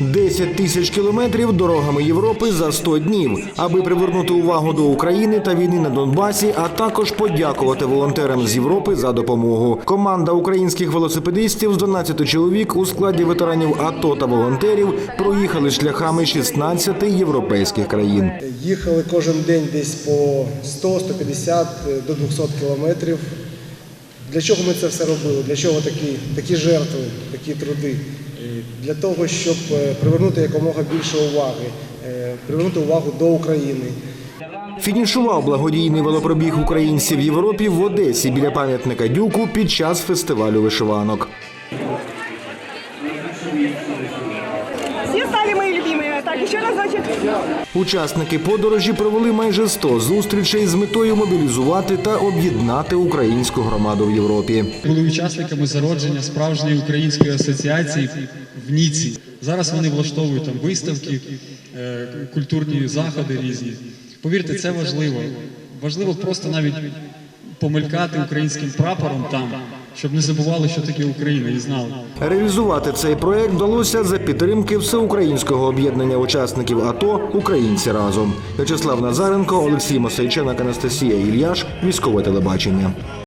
10 тисяч кілометрів дорогами Європи за 100 днів, аби привернути увагу до України та війни на Донбасі, а також подякувати волонтерам з Європи за допомогу. Команда українських велосипедистів з 12 чоловік у складі ветеранів АТО та волонтерів проїхали шляхами 16 європейських країн. Їхали кожен день десь по 100, 150 до 200 кілометрів. Для чого ми це все робили? Для чого такі, такі жертви, такі труди? Для того, щоб е, привернути якомога більше уваги, е, привернути увагу до України. Фінішував благодійний велопробіг українців в Європі в Одесі біля пам'ятника Дюку під час фестивалю вишиванок. Всі стали. Так, еще разочек. Учасники подорожі провели майже 100 зустрічей з метою мобілізувати та об'єднати українську громаду в Європі. були учасниками зародження справжньої української асоціації в Ніці. Зараз вони влаштовують там виставки, е, культурні заходи різні. Повірте, це важливо. Важливо просто навіть помелькати українським прапором там, щоб не забували, що таке Україна, і знали. Реалізувати цей проект вдалося за підтримки всеукраїнського об'єднання учасників АТО Українці разом. В'ячеслав Назаренко, Олексій Мосейченок, Анастасія Ільяш, військове телебачення.